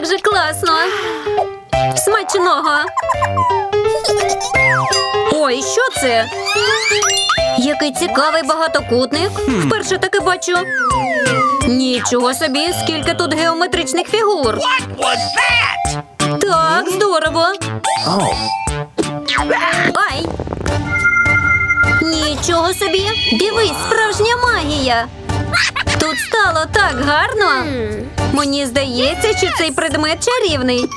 Як же класно! Смачного! Ой, що це? Який цікавий багатокутник. Вперше таки бачу. Нічого собі, скільки тут геометричних фігур. Так, здорово. Ай! Нічого собі! Дивись, справжня магія! Тут стало так гарно. Мені здається, що цей предмет чарівний.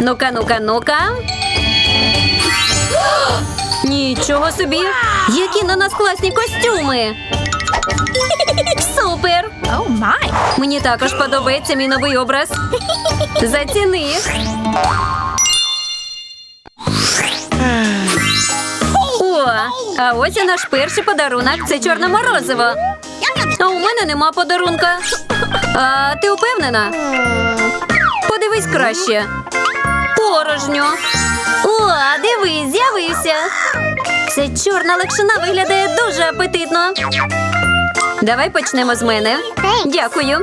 Ну-ка, ну-ка, ну-ка. Нічого собі! Які на нас класні костюми! Супер! Oh my. Мені також подобається мій новий образ. Заціни. О, а ось і наш перший подарунок. Це чорне морозиво. А у мене нема подарунка. А ти упевнена? Подивись краще. Порожньо. О, дивись, з'явився. Ця чорна лакшина виглядає дуже апетитно. Давай почнемо з мене. Дякую.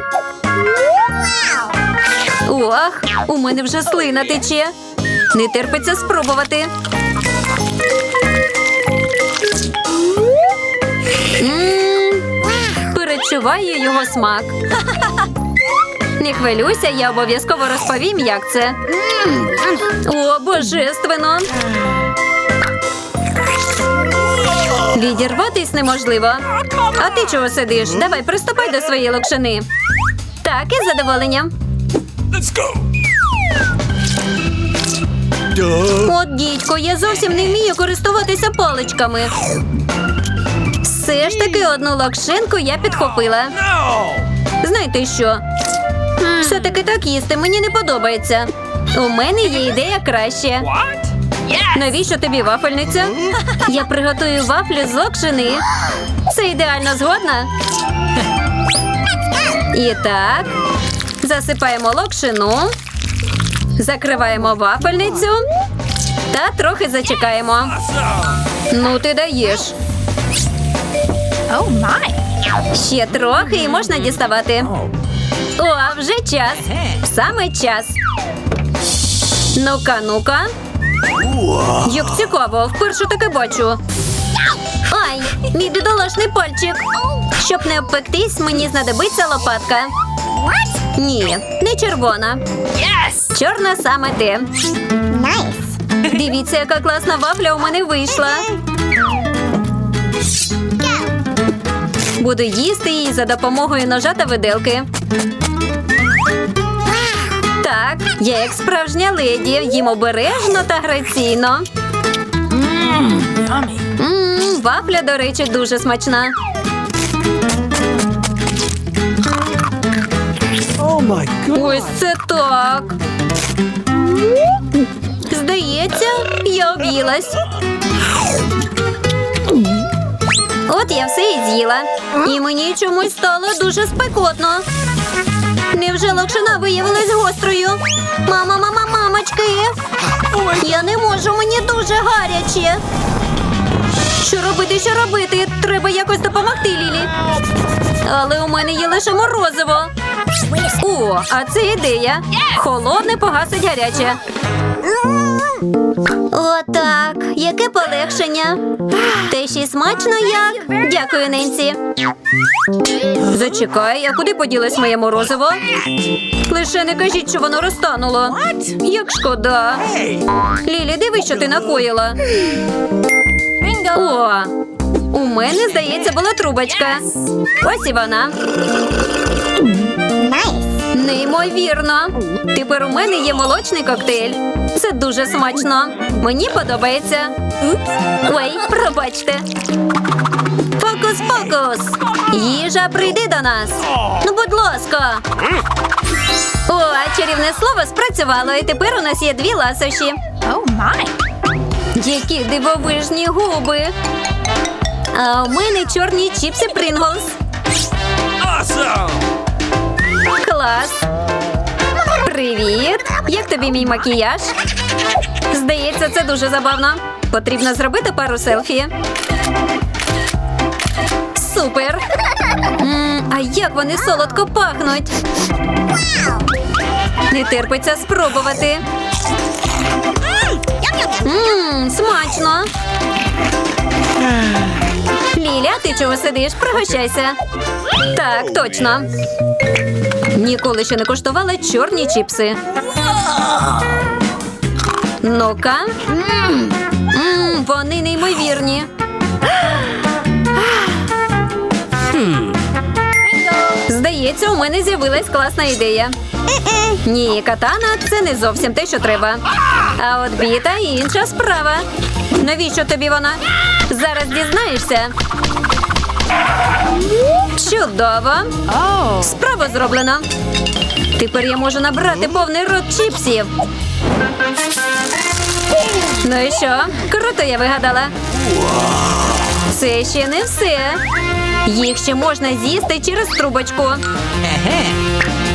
Ох, у мене вже слина тече. Не терпиться спробувати. Перечуваю його смак. Не хвилюйся, я обов'язково розповім, як це. О, божественно! Відірватись неможливо. А ти чого сидиш? Давай приступай до своєї локшини. Так, із задоволенням. От, дідько, я зовсім не вмію користуватися паличками. Все ж таки одну локшинку я підхопила. Знаєте що? Все-таки так їсти мені не подобається. У мене є ідея краще. Навіщо тобі вафельниця? Я приготую вафлю з локшини. Це ідеально згодна. І так, засипаємо локшину, закриваємо вафельницю та трохи зачекаємо. Ну, ти даєш. Oh my. Ще трохи і можна діставати. О, а вже час. Саме час. Ну-ка, ну-ка. Як цікаво, вперше таке бачу. Ай, мій бідолашний пальчик. Щоб не обпектись, мені знадобиться лопатка. Ні, не червона. Чорна саме те. Дивіться, яка класна вафля у мене вийшла. Буду їсти її за допомогою ножа та виделки. Так, я як справжня леді, їм обережно та граційно. Yummy. Вафля, до речі, дуже смачна. Oh. Ось це так. Здається, я об'їлась. От я все і з'їла. І мені чомусь стало дуже спекотно. Невже локшина виявилась гострою? Мама, мама, мамочки. Я не можу, мені дуже гаряче. Що робити, що робити? Треба якось допомогти Лілі. Але у мене є лише морозиво. О, а це ідея. Холодне погасить гаряче. Отак. Яке полегшення. Те ще й смачно як. Дякую, Ненсі. Зачекай, а куди поділось моє морозиво? Лише не кажіть, що воно розтануло. Як шкода. Лілі, диви, що ти накоїла. О, у мене, здається, була трубочка. Ось і вона. Неймовірно. Тепер у мене є молочний коктейль. Це дуже смачно. Мені подобається. Ой, пробачте. Фокус-фокус. Їжа, прийди до нас. Ну, будь ласка. О, чарівне слово спрацювало, і тепер у нас є дві ласощі. Oh my. Які дивовижні губи. А у мене чорні чіпси Принглс. Як тобі мій макіяж? Здається, це дуже забавно. Потрібно зробити пару селфі. Супер! М, а як вони солодко пахнуть? Не терпиться спробувати. Ммм, смачно. Ліля, ти чого сидиш? Пригощайся. Так, точно. Ніколи ще не коштувала чорні чіпси. Ну-ка. Вони неймовірні. Здається, у мене з'явилась класна ідея. Ні, катана це не зовсім те, що треба. А от біта інша справа. Навіщо тобі вона? Зараз дізнаєшся. Чудово. Справа зроблено. Тепер я можу набрати повний рот чіпсів. Ну і що? Круто я вигадала. Це ще не все. Їх ще можна з'їсти через трубочку.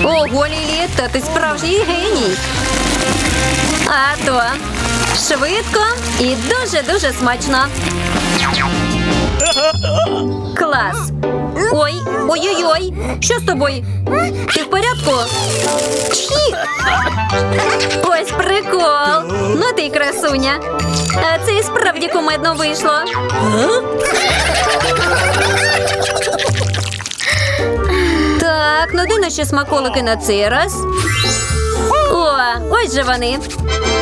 Ого, Лілі, та ти справжній геній. А то швидко і дуже-дуже смачно. Клас. Ой, ой-ой-ой. Що з тобою? Ти в порядку? Чі. Ось прикол. Ну ти красуня. А це і справді кумедно вийшло. Так, ну де наші смаколики на цей раз? О, ось же вони.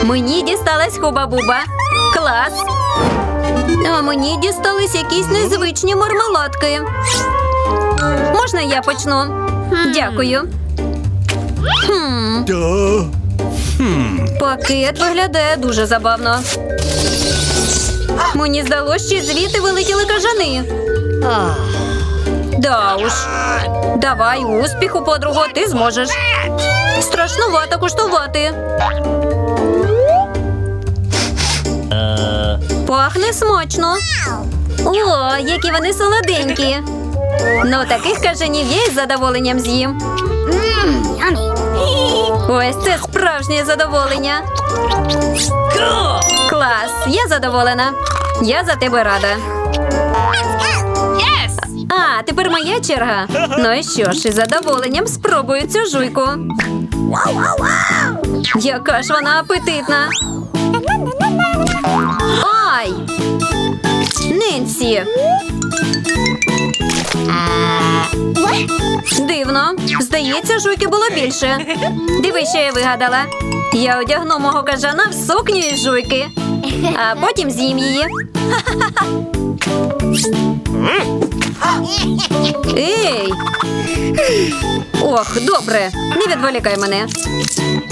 Мені дісталась хуба-буба. Клас. А мені дістались якісь незвичні мармеладки. Можна я почну? Дякую. Хм, пакет виглядає дуже забавно. Мені здалося, що звідти вилетіли кажани. Да уж. Давай успіху, подруго, ти зможеш. Страшнувато куштувати. Пахне смачно. О, які вони солоденькі. Ну, таких кажанів я із задоволенням з'їм. Ось це справжнє задоволення. Клас, я задоволена. Я за тебе рада. А, тепер моя черга. Ну і що ж, із задоволенням спробую цю жуйку. Яка ж вона апетитна. Ай! Ненсі. Дивно. Здається, жуйки було більше. Диви, що я вигадала. Я одягну мого кажана в сукню із жуйки, а потім з'їм її. Ей! Ох, добре, не відволікай мене.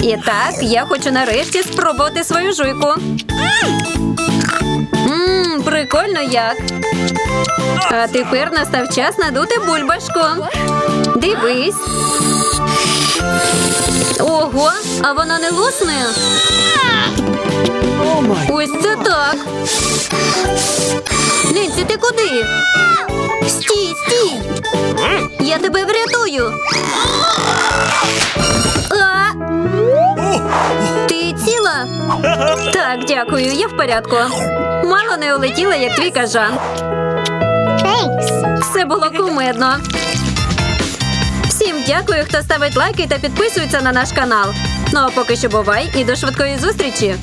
І так, я хочу нарешті спробувати свою жуйку. Ммм, прикольно як. А тепер настав час надути бульбашку. Дивись. Ого, а вона не лусне? Ось це так. Лінці, ти куди? Стій, стій! Я тебе врятую. А! Ти ціла? Так, дякую, я в порядку. Мало не улетіла, як твій кажан. Все було кумедно. Всім дякую, хто ставить лайки та підписується на наш канал. Ну а поки що бувай і до швидкої зустрічі!